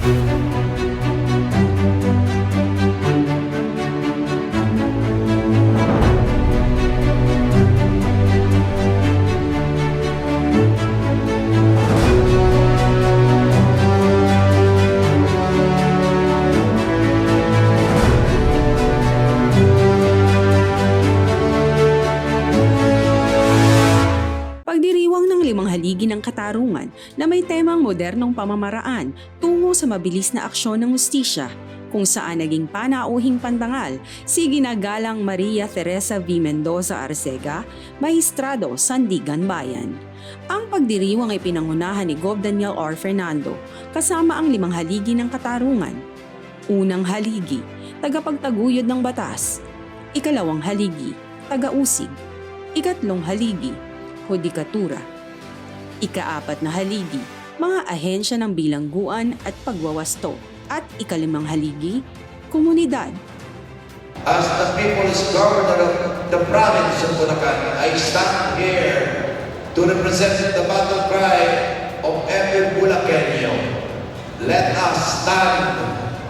Pagdiriwang haligi ng katarungan na may temang modernong pamamaraan tungo sa mabilis na aksyon ng hustisya kung saan naging panauhing pandangal si ginagalang Maria Teresa V. Mendoza Arcega, Magistrado, Sandigan Bayan. Ang pagdiriwang ay pinangunahan ni Gov. Daniel R. Fernando kasama ang limang haligi ng katarungan. Unang haligi, tagapagtaguyod ng batas. Ikalawang haligi, tagausig. Ikatlong haligi, hudikatura. Ikaapat na haligi, mga ahensya ng bilangguan at pagwawasto. At ikalimang haligi, komunidad. As the people's governor of the province of Bulacan, I stand here to represent the battle cry of every Bulacanio. Let us stand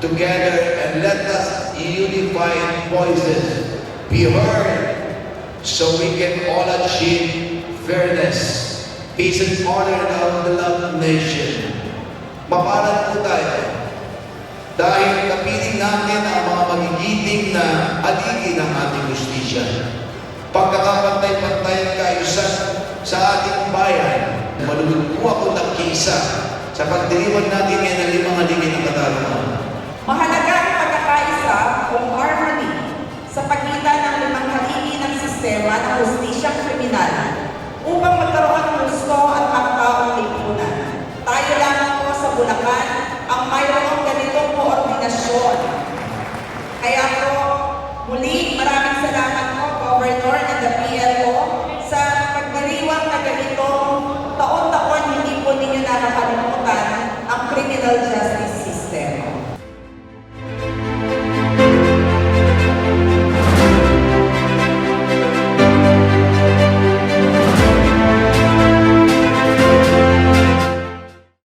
together and let us unify voices be heard so we can all achieve fairness, peace and honor of the loved nation. Mapalat po tayo dahil kapiling natin ang mga magigiting na aligi ng ating justisya. Pagkakapantay-pantay ang kaayusan sa ating bayan, malulog po ako ng kisa sa pagdiriwang natin ngayon ng limang aligi ng katarungan. Mahalaga ang pagkakaisa o harmony sa pagitan ng limang haligi ng sistema ng hustisyang kriminal upang magkaroon ng gusto at pangtaong lipunan. Tayo lamang po sa Bulacan ang mayroong ganitong koordinasyon. Kaya po, muli maraming salamat po, Governor and the PLO, sa pagdiriwang na ganitong taon-taon hindi po ninyo nakakalimutan ang criminal justice